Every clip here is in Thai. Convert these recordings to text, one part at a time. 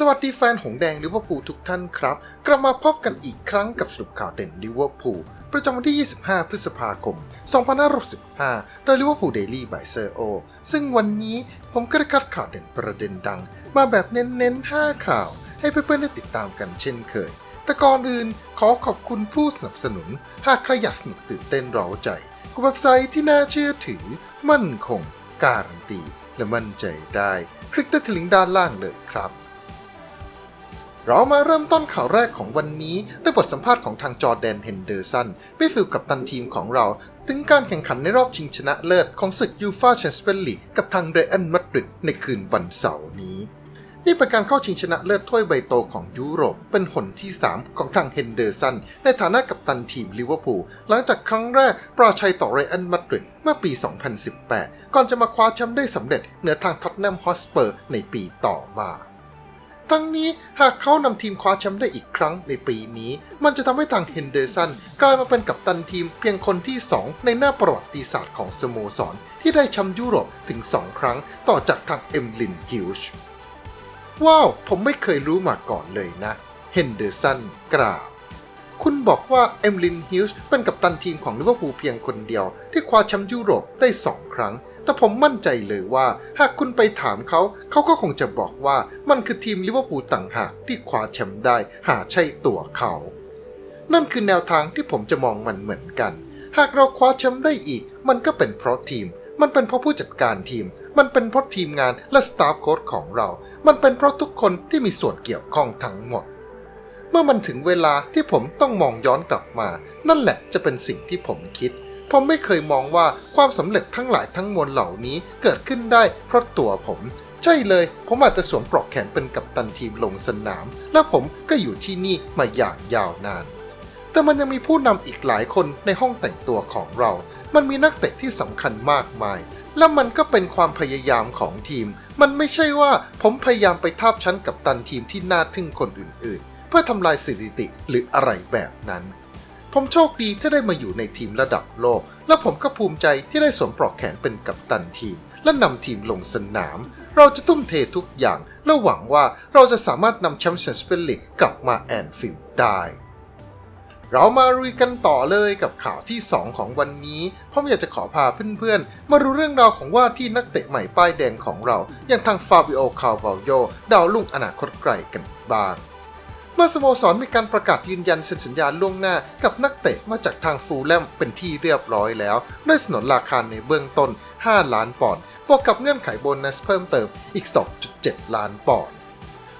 สวัสดีแฟนหงแดงลิเวอร์พูลทุกท่านครับ กลับมาพบกันอีกครั้งกับสรุปข่าวเด่นลิเวอร์พูลประจำวันที่ 25 พฤษภาคม 2565 โดยลิเวอร์พูลเดลี่บายเซอร์โอ ซึ่งวันนี้ผมก็ได้คัดข่าวเด่นประเด็นดัง มาแบบเน้นๆ 5 ข่าว ให้เพื่อนๆได้ติดตามกันเช่นเคย แต่ก่อนอื่นขอขอบคุณผู้สนับสนุน หากใครอยากสนุกตื่นเต้นร้าใจกับเว็บไซต์ที่น่าเชื่อถือ มั่นคง การันตี และมั่นใจได้ คลิกที่ลิงก์ด้านล่างเลยครับ เรามาเริ่มต้นข่าวแรกของวันนี้ด้วยบทสัมภาษณ์ของทางจอร์แดนเฮนเดอร์สันมิดฟิลกับตันทีมของเรา ถึงการแข่งขันในรอบชิงชนะเลิศของศึกยูฟาแชมเปี้ยนลีกกับทางเรอัลมาดริดในคืนวันเสาร์นี้ นี่เป็นการเข้าชิงชนะเลิศถ้วยใบโตของยุโรป เป็นหนที่ 3 ของทางเฮนเดอร์สัน ในฐานะกัปตันทีมลิเวอร์พูลหลังจากครั้งแรกปราชัยต่อเรอัลมาดริดเมื่อปี 2018 ก่อนจะมาคว้าแชมป์ได้สำเร็จเหนือทางท็อตแนมฮอสเปอร์ในปีต่อมา ทั้งนี้หากเขานำทีมคว้าแชมป์ได้อีกครั้งในปีนี้ มันจะทำให้ทางเฮนเดอร์สันกลายมาเป็นกัปตันทีมเพียงคนที่ 2 ในหน้าประวัติศาสตร์ของสโมสร ที่ได้แชมป์ยุโรปถึง 2 ครั้งต่อจากทางเอ็มลินฮิลช์ว้าว ผมไม่เคยรู้มาก่อนเลยนะ เฮนเดอร์สันกล่าวคุณบอกว่าเอมลินฮิลช์เป็นกัปตันทีมของลิเวอร์พูลเพียงคนเดียว ที่คว้าแชมป์ยุโรปได้ 2 ครั้ง แต่ผมมั่นใจเลยว่า หากคุณไปถามเขา เขาก็คงจะบอกว่ามันคือทีมลิเวอร์พูลต่างหากที่คว้าแชมป์ได้ หาใช่ตัวเขา นั่นคือแนวทางที่ผมจะมองมันเหมือนกัน หากเราคว้าแชมป์ได้อีก มันก็เป็นเพราะทีม มันเป็นเพราะผู้จัดการทีม มันเป็นเพราะทีมงานและสตาฟโค้ชของเรา มันเป็นเพราะทุกคนที่มีส่วนเกี่ยวข้องทั้งหมดเมื่อมันถึงเวลาที่ผมต้องมองย้อนกลับมา นั่นแหละจะเป็นสิ่งที่ผมคิด ผมไม่เคยมองว่าความสำเร็จทั้งหลายทั้งมวลเหล่านี้เกิดขึ้นได้เพราะตัวผม ใช่เลย ผมอาจจะสวมปลอกแขนเป็นกัปตันทีมลงสนาม และผมก็อยู่ที่นี่มาอย่างยาวนาน แต่มันยังมีผู้นำอีกหลายคนในห้องแต่งตัวของเรา มันมีนักเตะที่สำคัญมากมาย และมันก็เป็นความพยายามของทีม มันไม่ใช่ว่าผมพยายามไปทาบชั้นกับตันทีมที่น่าทึ่งคนอื่น ๆ เพื่อทำลายสถิติหรืออะไรแบบนั้น ผมโชคดีที่ได้มาอยู่ในทีมระดับโลก และผมก็ภูมิใจที่ได้สวมปลอกแขนเป็นกัปตันทีม และนำทีมลงสนาม เราจะทุ่มเททุกอย่าง และหวังว่าเราจะสามารถนำแชมป์แชมเปี้ยนลีกกลับมาแอนฟิลด์ได้เรามาลุยกันต่อเลยกับข่าวที่ 2 ของวันนี้ผมอยากจะขอพาเพื่อนๆ มารู้เรื่องราวของว่าที่นักเตะใหม่ป้ายแดงของเรา อย่างทางฟาบิโอ คาร์วาลโยดาวลุ่งอนาคตไกลกันบ้าง เมื่อสโมสรมีการประกาศยืนยันเซ็นสัญญาล่วงหน้ากับนักเตะมาจากทางฟูลแลมเป็นที่เรียบร้อยแล้วด้วยสนนราคาในเบื้องต้น 5 ล้านปอนด์บวกกับเงื่อนไขโบนัสเพิ่มเติมอีก 2.7 ล้านปอนด์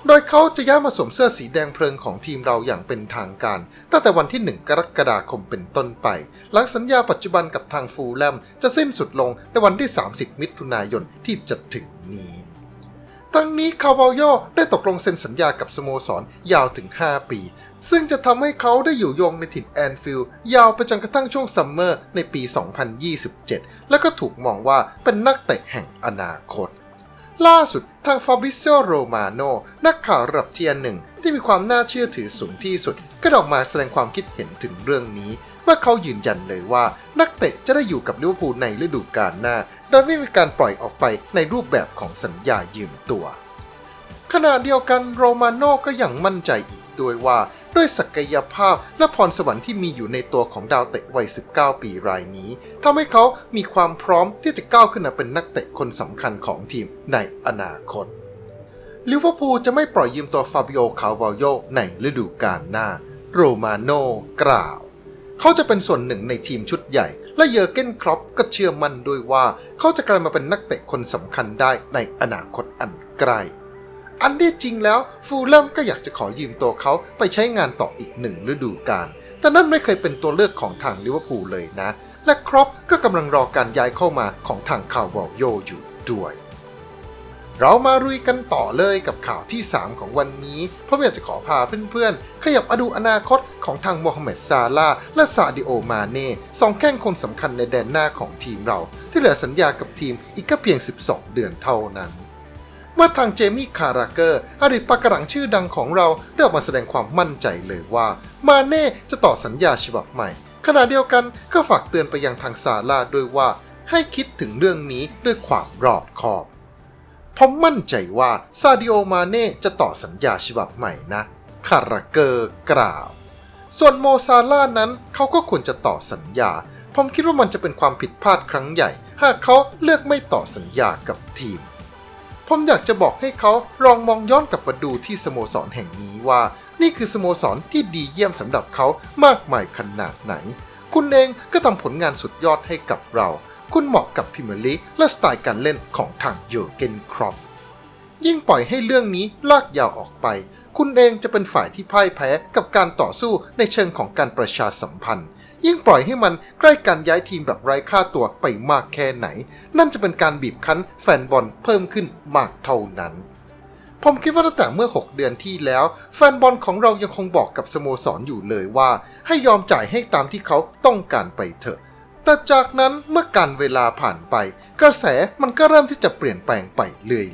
โดยเขาจะย้ายมาสวมเสื้อสีแดงเพลิงของทีมเราอย่างเป็นทางการ ตั้งแต่วันที่ 1 กรกฎาคมเป็นต้นไป หลังสัญญาปัจจุบันกับทางฟูลแลมจะสิ้นสุดลงในวันที่ 30 มิถุนายนที่จะถึงนี้ ทั้งนี้คาวาลโยได้ตกลงเซ็นสัญญากับสโมสรยาวถึง 5 ปี ซึ่งจะทำให้เขาได้อยู่ยงในถิ่นแอนฟิลด์ยาวไปจนกระทั่งช่วงซัมเมอร์ในปี 2027 และก็ถูกมองว่าเป็นนักเตะแห่งอนาคต ล่าสุดทางฟาบิโซโรมาโนนักข่าวระดับเทียร์หนึ่งที่มีความน่าเชื่อถือสูงที่สุด ก็ออกมาแสดงความคิดเห็นถึงเรื่องนี้ เมื่อเขายืนยันเลยว่านักเตะจะได้อยู่กับลิเวอร์พูลในฤดูกาลหน้า โดยไม่มีการปล่อยออกไปในรูปแบบของสัญญายืมตัว ขณะเดียวกันโรมาโนก็ยังมั่นใจอีกด้วยว่าด้วยศักยภาพและพรสวรรค์ที่มีอยู่ในตัวของดาวเตะวัย 19 ปีรายนี้ทำให้เขามีความพร้อมที่จะก้าวขึ้นมาเป็นนักเตะคนสำคัญของทีมในอนาคตลิเวอร์พูลจะไม่ปล่อยยืมตัวฟาบิโอคาวาโยในฤดูกาลหน้า โรมาโนกล่าว เขาจะเป็นส่วนหนึ่งในทีมชุดใหญ่ และเยอร์เกนครอปก็เชื่อมั่นด้วยว่า เขาจะกลายมาเป็นนักเตะคนสำคัญได้ในอนาคตอันใกล้อันที่จริงแล้วฟูลแลมก็อยากจะขอยืมตัวเขาไปใช้งานต่ออีกหนึ่งฤดูกาล แต่นั่นไม่เคยเป็นตัวเลือกของทางลิเวอร์พูลเลยนะ และครอปก็กำลังรอการย้ายเข้ามาของทางคาวาลโยอยู่ด้วย เรามารุยกันต่อเลยกับข่าวที่ 3 ของวันนี้ เพราะอยากจะขอพาเพื่อนๆ ขยับมาดูอนาคตของทางโมฮัมเหม็ดซาลาและซาดิโอมาเน่สองแข้งคนสำคัญในแดนหน้าของทีมเรา ที่เหลือสัญญากับทีมอีกแค่เพียง 12 เดือนเท่านั้นเมื่อทางเจมี่คาราเกอร์อดีตปากกระหลังชื่อดังของเราได้ออกมาแสดงความมั่นใจเลยว่า มาเน่จะต่อสัญญาฉบับใหม่ ขณะเดียวกันก็ฝากเตือนไปยังทางซาลาด้วยว่า ให้คิดถึงเรื่องนี้ด้วยความรอบคอบ ผมมั่นใจว่าซาดิโอมาเน่จะต่อสัญญาฉบับใหม่นะคาราเกอร์กล่าว ส่วนโมซาล่านั้นเขาก็ควรจะต่อสัญญา ผมคิดว่ามันจะเป็นความผิดพลาดครั้งใหญ่ หากเขาเลือกไม่ต่อสัญญากับทีม ผมอยากจะบอกให้เขาลองมองย้อนกลับมาดูที่สโมสรแห่งนี้ว่า นี่คือสโมสรที่ดีเยี่ยมสำหรับเขามากมายขนาดไหน คุณเองก็ทำผลงานสุดยอดให้กับเรา คุณเหมาะกับพรีเมียร์ลีกและสไตล์การเล่นของทางเยอร์เกนครอปยิ่งปล่อยให้เรื่องนี้ลากยาวออกไป คุณเองจะเป็นฝ่ายที่พ่ายแพ้กับการต่อสู้ในเชิงของการประชาสัมพันธ์ ยิ่งปล่อยให้มันใกล้การย้ายทีมแบบไร้ค่าตัวไปมากแค่ไหน นั่นจะเป็นการบีบคั้นแฟนบอลเพิ่มขึ้นมากเท่านั้นผมคิดว่าตั้งแต่เมื่อ 6 เดือนที่แล้ว แฟนบอลของเรายังคงบอกกับสโมสรอยู่เลยว่า ให้ยอมจ่ายให้ตามที่เขาต้องการไปเถอะ แต่จากนั้นเมื่อการเวลาผ่านไป กระแสมันก็เริ่มที่จะเปลี่ยนแปลงไป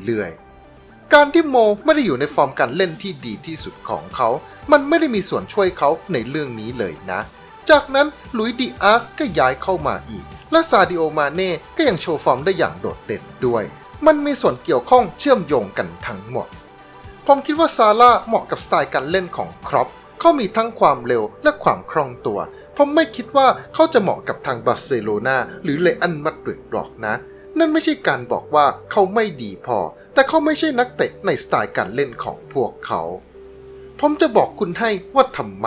เรื่อยๆ การที่โมไม่ได้อยู่ในฟอร์มการเล่นที่ดีที่สุดของเขา มันไม่ได้มีส่วนช่วยเขาในเรื่องนี้เลยนะ จากนั้นลุยดิอาสก็ย้ายเข้ามาอีก และซาดิโอมาเน่ก็ยังโชว์ฟอร์มได้อย่างโดดเด่นด้วย มันมีส่วนเกี่ยวข้องเชื่อมโยงกันทั้งหมด ผมคิดว่าซาร่าเหมาะกับสไตล์การเล่นของครอปเขามีทั้งความเร็วและความคล่องตัว ผมไม่คิดว่าเขาจะเหมาะกับทางบาร์เซโลนาหรือเลอันมาดริดหรอกนะ นั่นไม่ใช่การบอกว่าเขาไม่ดีพอ แต่เขาไม่ใช่นักเตะในสไตล์การเล่นของพวกเขา ผมจะบอกคุณให้ว่าทำไม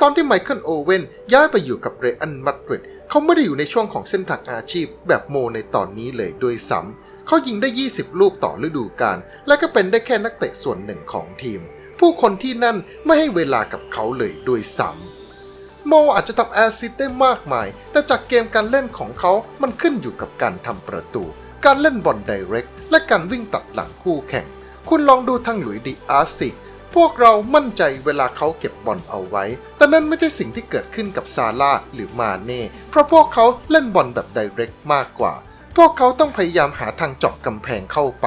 ตอนที่ไมเคิลโอเว่นย้ายไปอยู่กับเรอันมาดริดเขาไม่ได้อยู่ในช่วงของเส้นทางอาชีพแบบโมในตอนนี้เลยด้วยซ้ำเขายิงได้ 20 ลูกต่อฤดูกาลและก็เป็นได้แค่นักเตะส่วนหนึ่งของทีม ผู้คนที่นั่นไม่ให้เวลากับเขาเลยด้วยซ้ำ โมอาจจะทำแอสซิสต์ได้มากมาย แต่จากเกมการเล่นของเขา มันขึ้นอยู่กับการทำประตู การเล่นบอลไดเรก และการวิ่งตัดหลังคู่แข่ง คุณลองดูทางหลุยดิอาร์สิพวกเรามั่นใจเวลาเขาเก็บบอลเอาไว้ แต่นั่นไม่ใช่สิ่งที่เกิดขึ้นกับซาร่าหรือมาเน่ เพราะพวกเขาเล่นบอลแบบไดเรกมากกว่า พวกเขาต้องพยายามหาทางเจาะกำแพงเข้าไป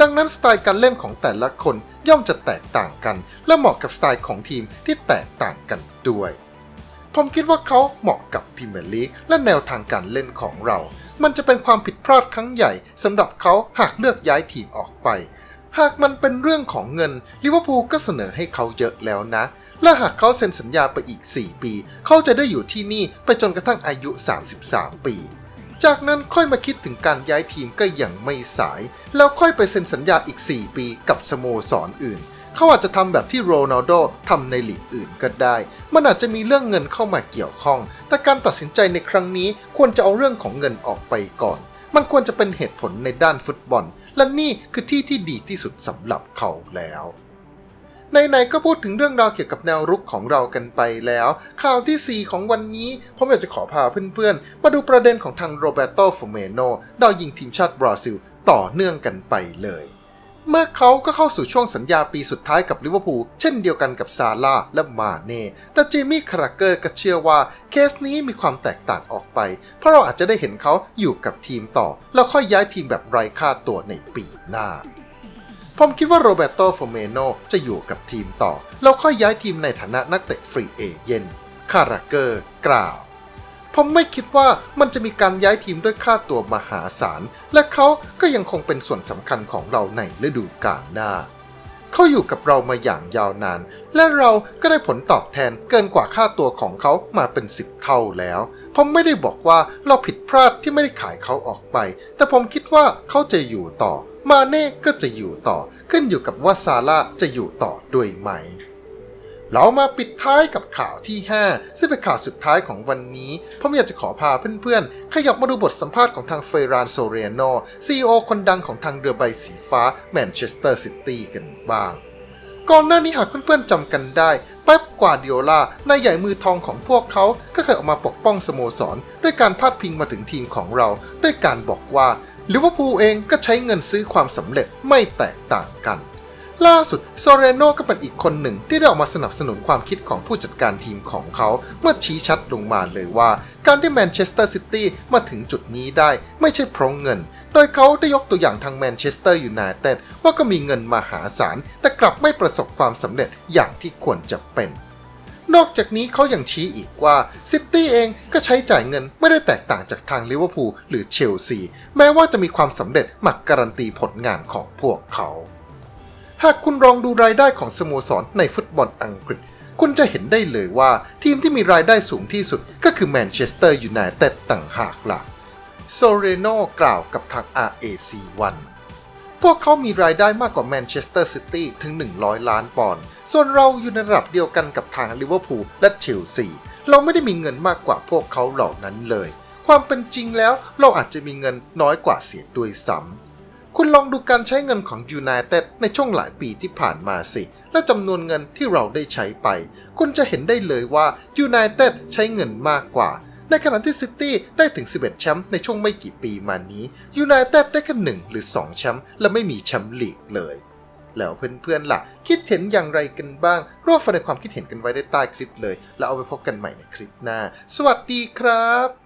ดังนั้นสไตล์การเล่นของแต่ละคนย่อมจะแตกต่างกัน และเหมาะกับสไตล์ของทีมที่แตกต่างกันด้วย ผมคิดว่าเขาเหมาะกับพรีเมียร์ลีกและแนวทางการเล่นของเรา มันจะเป็นความผิดพลาดครั้งใหญ่สำหรับเขาหากเลือกย้ายทีมออกไป หากมันเป็นเรื่องของเงินลิเวอร์พูลก็เสนอให้เขาเยอะแล้วนะ และหากเขาเซ็นสัญญาไปอีก 4 ปี เขาจะได้อยู่ที่นี่ไปจนกระทั่งอายุ 33 ปี จากนั้นค่อยมาคิดถึงการย้ายทีมก็ยังไม่สาย แล้วค่อยไปเซ็นสัญญาอีก 4 ปีกับสโมสรออื่น เขาอาจจะทำแบบที่โรนัลโดทำในลีกอื่นก็ได้ มันอาจจะมีเรื่องเงินเข้ามาเกี่ยวข้อง แต่การตัดสินใจในครั้งนี้ควรจะเอาเรื่องของเงินออกไปก่อน มันควรจะเป็นเหตุผลในด้านฟุตบอล และนี่คือที่ที่ดีที่สุดสำหรับเขาแล้วในๆก็พูดถึงเรื่องราวเกี่ยวกับแนวรุกของเรากันไปแล้ว ข่าวที่ 4 ของวันนี้ผมอยากจะขอพาเพื่อนๆ มาดูประเด็นของทางโรเบโตฟเมโนดาวยิงทีมชาติบราซิล ต่อเนื่องกันไปเลย เมื่อเขาก็เข้าสู่ช่วงสัญญาปีสุดท้ายกับลิเวอร์พูลเช่นเดียวกันกับซาร่าและมาเน่ แต่เจมี่คาราเกอร์ก็เชื่อว่าเคสนี้มีความแตกต่างออกไป เพราะเราอาจจะได้เห็นเขาอยู่กับทีมต่อ แล้วค่อยย้ายทีมแบบไร้ค่าตัวในปีหน้า ผมคิดว่าโรเบโตโฟเมโนจะอยู่กับทีมต่อ แล้วค่อยย้ายทีมในฐานะนักเตะฟรีเอเจนคาราเกอร์กล่าว ผมไม่คิดว่ามันจะมีการย้ายทีมด้วยค่าตัวมหาศาล และเขาก็ยังคงเป็นส่วนสำคัญของเราในฤดูกาลหน้า เขาอยู่กับเรามาอย่างยาวนาน และเราก็ได้ผลตอบแทนเกินกว่าค่าตัวของเขามาเป็นสิบเท่าแล้ว ผมไม่ได้บอกว่าเราผิดพลาดที่ไม่ได้ขายเขาออกไป แต่ผมคิดว่าเขาจะอยู่ต่อ มาเน่ก็จะอยู่ต่อ ขึ้นอยู่กับว่าซาร่าจะอยู่ต่อด้วยไหม เรามาปิดท้ายกับข่าวที่ 5 ซึ่งเป็นข่าวสุดท้ายของวันนี้ผมอยากจะขอพาเพื่อนๆ ขยับมาดูบทสัมภาษณ์ของทางเฟรานโซเรโนซีอคนดังของทางเรือใบสีฟ้าแมนเชสเตอร์ซิตี้กันบ้าง ก่อนหน้านี้หากเพื่อนๆจำกันได้เป๊ปกวาดิโอลานายใหญ่มือทองของพวกเขา ก็เคยออกมาปกป้องสโมสร ด้วยการพาดพิงมาถึงทีมของเรา ด้วยการบอกว่าลิเวอร์พูลเองก็ใช้เงินซื้อความสำเร็จไม่แตกต่างกัน ล่าสุดโซเรโนก็เป็นอีกคนหนึ่งที่ได้ออกมาสนับสนุนความคิดของผู้จัดการทีมของเขา เมื่อชี้ชัดลงมาเลยว่า การที่แมนเชสเตอร์ซิตี้มาถึงจุดนี้ได้ไม่ใช่เพราะเงิน โดยเขาได้ยกตัวอย่างทางแมนเชสเตอร์ยูไนเต็ดว่าก็มีเงินมหาศาล แต่กลับไม่ประสบความสำเร็จอย่างที่ควรจะเป็นนอกจากนี้เขายังชี้อีกว่าซิตี้เองก็ใช้จ่ายเงินไม่ได้แตกต่างจากทางลิเวอร์พูลหรือเชลซี แม้ว่าจะมีความสำเร็จมาการันตีผลงานของพวกเขา หากคุณลองดูรายได้ของสโมสรในฟุตบอลอังกฤษ คุณจะเห็นได้เลยว่าทีมที่มีรายได้สูงที่สุดก็คือแมนเชสเตอร์ยูไนเต็ดต่างหากล่ะโซเรโนกล่าวกับทาง RAC1 พวกเขามีรายได้มากกว่าแมนเชสเตอร์ซิตี้ถึง 100 ล้านปอนด์ ส่วนเราอยู่ในระดับเดียวกันกับทางลิเวอร์พูลและเชลซี เราไม่ได้มีเงินมากกว่าพวกเขาเหล่านั้นเลย ความเป็นจริงแล้วเราอาจจะมีเงินน้อยกว่าเสียด้วยซ้ำ คุณลองดูการใช้เงินของยูไนเต็ดในช่วงหลายปีที่ผ่านมาสิ และจำนวนเงินที่เราได้ใช้ไป คุณจะเห็นได้เลยว่ายูไนเต็ดใช้เงินมากกว่า ในขณะที่ซิตี้ได้ถึง 11 แชมป์ในช่วงไม่กี่ปีมานี้ยูไนเต็ดได้แค่หนึ่งหรือ 2 แชมป์และไม่มีแชมป์ลีกเลยแล้วเพื่อนๆล่ะ คิดเห็นอย่างไรกันบ้างร่วมฟังในความคิดเห็นกันไว้ได้ใต้คลิปเลย แล้วเอาไปพบกันใหม่ในคลิปหน้า สวัสดีครับ